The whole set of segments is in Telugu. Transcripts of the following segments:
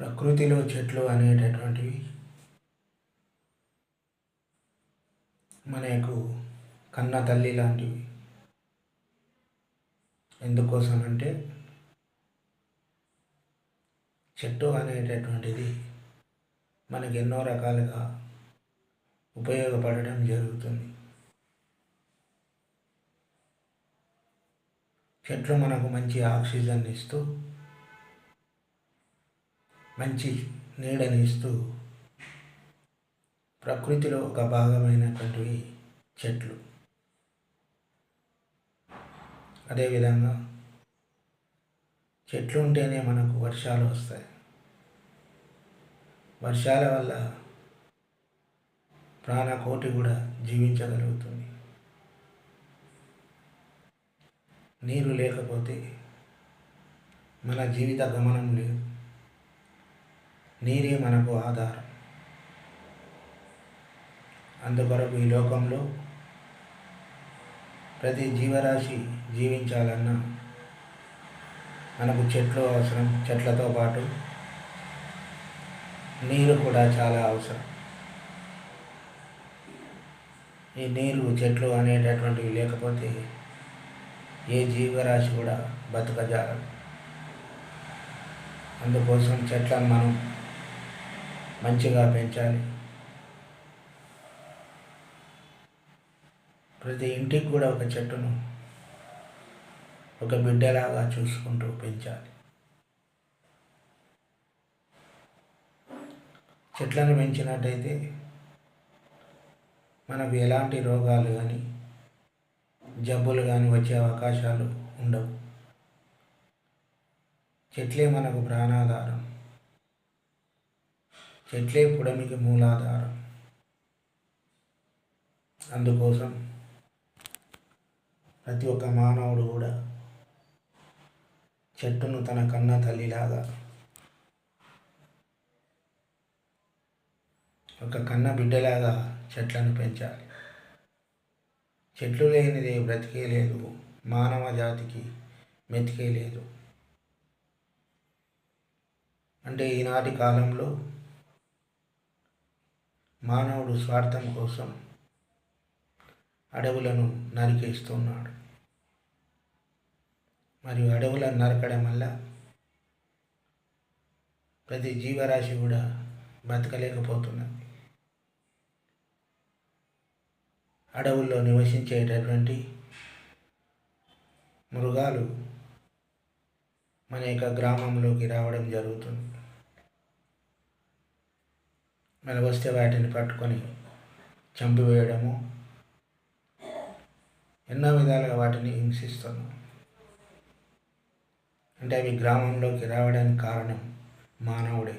ప్రకృతిలో చెట్లు అనేటటువంటివి మనకు కన్న తల్లి లాంటివి. ఎందుకోసం అంటే చెట్టు అనేటటువంటిది మనకి ఎన్నో రకాలుగా ఉపయోగపడడం జరుగుతుంది. చెట్లు మనకు మంచి ఆక్సిజన్ ఇస్తూ మంచి నీడని ఇస్తూ ప్రకృతిలో ఒక భాగమైనటువంటివి చెట్లు. అదేవిధంగా చెట్లు ఉంటేనే మనకు వర్షాలు వస్తాయి. వర్షాల వల్ల ప్రాణకోటి కూడా జీవించగలుగుతుంది. నీరు లేకపోతే మన జీవిత గమనం లేదు. నీరే మనకు ఆధారం. అందుకొరకు ఈ లోకంలో ప్రతి జీవరాశి జీవించాలన్నా మనకు చెట్లు అవసరం చెట్లతో పాటు నీరు కూడా చాలా అవసరం. ఈ నీరు చెట్లు అనేటటువంటివి లేకపోతే ఏ జీవరాశి కూడా బతకజాలదు. అందుకోసం చెట్లను మనం మంచిగా పెంచాలి. ప్రతి ఇంటికి కూడా ఒక చెట్టును ఒక బిడ్డలాగా చూసుకుంటూ పెంచాలి. చెట్లను పెంచినట్టయితే మనకు ఎలాంటి రోగాలు కానీ జబ్బులు కానీ వచ్చే అవకాశాలు ఉండవు. చెట్లే మనకు ప్రాణాధారం. చెట్లే పుడమికి మూలాధారం. అందుకోసం ప్రతి ఒక్క మానవుడు కూడా చెట్టును తన కన్న తల్లిలాగా ఒక కన్న బిడ్డలాగా చెట్లను పెంచాలి. చెట్లు లేనిది బ్రతికే లేదు. మానవ జాతికి మెతికే లేదు. అంటే ఈనాటి కాలంలో మానవుడు స్వార్థం కోసం అడవులను నరికేస్తున్నాడు. మరియు అడవులను నరకడం వల్ల ప్రతి జీవరాశి కూడా బతకలేకపోతున్నది అడవుల్లో నివసించేటటువంటి మృగాలు మన యొక్క గ్రామంలోకి రావడం జరుగుతుంది. మెలవస్తే వాటిని పట్టుకొని చంపివేయడము ఎన్నో విధాలుగా వాటిని హింసిస్తున్నాం. అంటే అవి గ్రామంలోకి రావడానికి కారణం మానవుడే.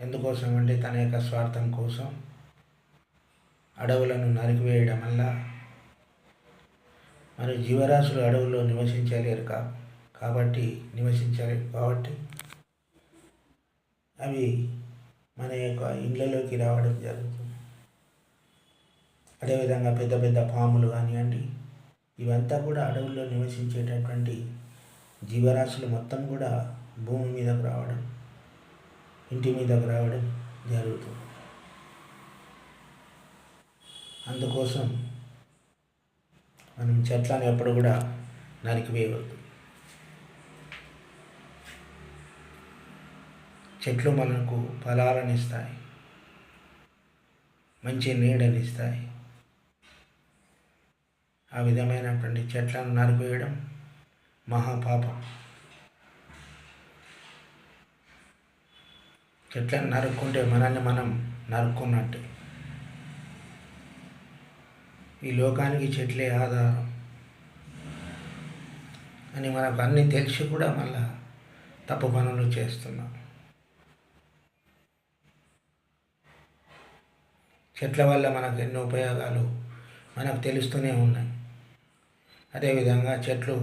ఎందుకోసం అంటే తన యొక్క స్వార్థం కోసం అడవులను నరికివేయడం వల్ల మరి జీవరాశులు అడవుల్లో నివసించలేరు కా కాబట్టి నివసించలేరు కాబట్టి అవి మన యొక్క ఇండ్లలోకి రావడం జరుగుతుంది. అదేవిధంగా పెద్ద పెద్ద పాములు కానివ్వండి ఇవంతా కూడా అడవుల్లో నివసించేటటువంటి జీవరాశులు మొత్తం కూడా భూమి మీదకు రావడం ఇంటి మీదకు రావడం జరుగుతుంది. అందుకోసం మనం చెట్లను ఎప్పుడు కూడా నరికివేయవద్దు. చెట్లు మనకు ఫలాలను ఇస్తాయి. మంచి నీడని ఇస్తాయి. ఆ విధమైనటువంటి చెట్లను నరిపేయడం మహాపాపం. చెట్లను నరుక్కుంటే మనల్ని మనం నరుక్కున్నట్టే. ఈ లోకానికి చెట్లే ఆధారం. అని మనకు అన్నీ తెలిసి కూడా మళ్ళా తప్పు పనులు చేస్తున్నాం. చెట్ల వల్ల మనకు ఎన్నో ఉపయోగాలు మనకు తెలుస్తూనే ఉన్నాయి. అదేవిధంగా చెట్లు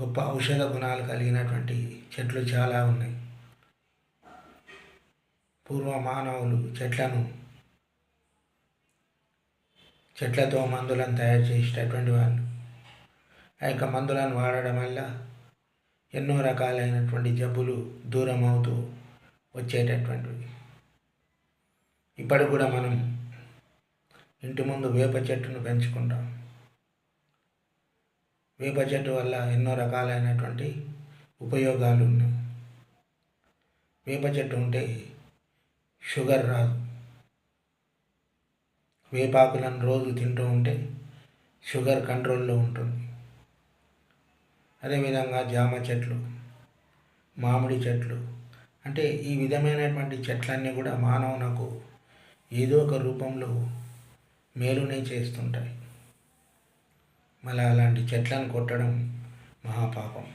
గొప్ప ఔషధ గుణాలు కలిగినటువంటి చెట్లు చాలా ఉన్నాయి. పూర్వ మానవులు చెట్లను చెట్లతో మందులను తయారు చేసేటటువంటి వాళ్ళు. ఆ యొక్క మందులను వాడడం వల్ల ఎన్నో రకాలైనటువంటి జబ్బులు దూరం అవుతూ వచ్చేటటువంటివి. ఇప్పటి కూడా మనం ఇంటి ముందు వేప చెట్టును పెంచుకుంటాం. వేప చెట్టు వల్ల ఎన్నో రకాలైనటువంటి ఉపయోగాలు ఉన్నాయి. వేప చెట్టు ఉంటే షుగర్ రాదు. వేపాకులను రోజు తింటూ ఉంటే షుగర్ కంట్రోల్లో ఉంటుంది. అదేవిధంగా జామ చెట్లు మామిడి చెట్లు అంటే ఈ విధమైనటువంటి చెట్లన్నీ కూడా మానవునకు ఏదో ఒక రూపంలో మేలునే చేస్తుంటాయి. మళ్ళీ అలాంటి చెట్లను కొట్టడం మహాపాపం.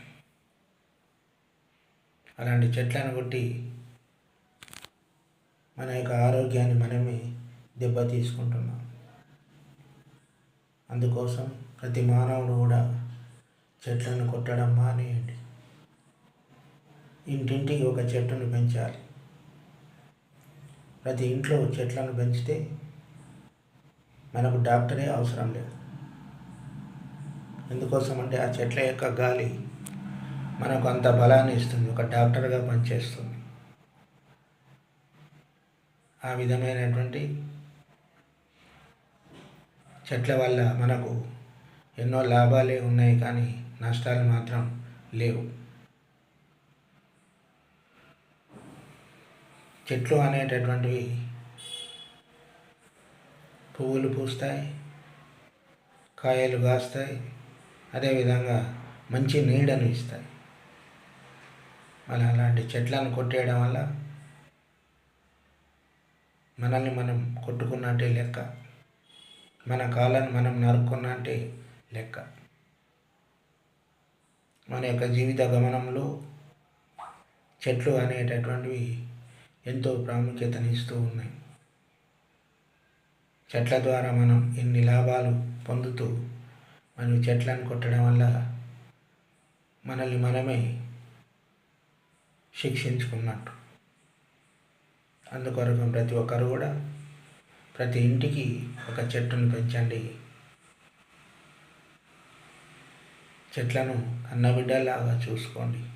అలాంటి చెట్లను కొట్టి మన యొక్క ఆరోగ్యాన్ని మనమే దెబ్బ తీసుకుంటున్నాం అందుకోసం ప్రతి మానవుడు కూడా చెట్లను కొట్టడం మానేయండి. ఇంటింటికి ఒక చెట్టును పెంచాలి. ప్రతి ఇంట్లో చెట్లను పెంచితే మనకు డాక్టరే అవసరం లేదు. ఎందుకోసం అంటే ఆ చెట్ల యొక్క గాలి మనకు అంత బలాన్ని ఇస్తుంది ఒక డాక్టర్గా పనిచేస్తుంది. ఆ విధమైనటువంటి చెట్ల వల్ల మనకు ఎన్నో లాభాలే ఉన్నాయి కానీ నష్టాలు మాత్రం లేవు. చెట్లు అనేటటువంటివి పువ్వులు పూస్తాయి కాయలు కాస్తాయి అదేవిధంగా మంచి నీడను ఇస్తాయి. మన అలాంటి చెట్లను కొట్టేయడం వల్ల మనల్ని మనం కొట్టుకున్నట్టే లెక్క మన కాళ్ళను మనం నరుక్కున్నట్టే లెక్క. మన యొక్క జీవిత గమనంలో చెట్లు అనేటటువంటివి ఎంతో ప్రాముఖ్యతనిస్తూ ఉన్నాయి. చెట్ల ద్వారా మనం ఎన్ని లాభాలు పొందుతూ మనం చెట్లను కొట్టడం వల్ల మనల్ని మనమే శిక్షించుకున్నట్టు. అందుకొరకు ప్రతి ఒక్కరు కూడా ప్రతి ఇంటికి ఒక చెట్టును పెంచండి. చెట్లను అన్నబిడ్డలాగా చూసుకోండి.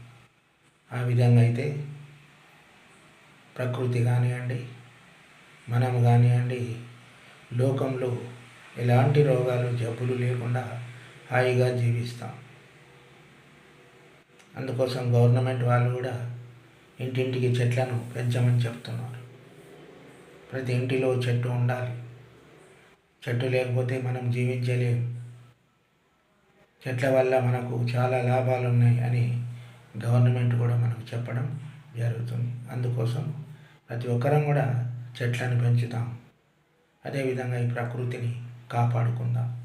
ఆ విధంగా అయితే ప్రకృతి కానివ్వండి మనం కానివ్వండి లోకంలో ఎలాంటి రోగాలు జబ్బులు లేకుండా హాయిగా జీవిస్తాం. అందుకోసం గవర్నమెంట్ వాళ్ళు కూడా ఇంటింటికి చెట్లను పెంచమని చెప్తున్నారు. ప్రతి ఇంటిలో చెట్టు ఉండాలి. చెట్టు లేకపోతే మనం జీవించలేము చెట్ల వల్ల మనకు చాలా లాభాలు ఉన్నాయి అని గవర్నమెంట్ కూడా మనకు చెప్పడం జరుగుతుంది. అందుకోసం ప్రతి ఒక్కరం కూడా చెట్లను పెంచుతాం. అదేవిధంగా ఈ ప్రకృతిని కాపాడుకుందాం.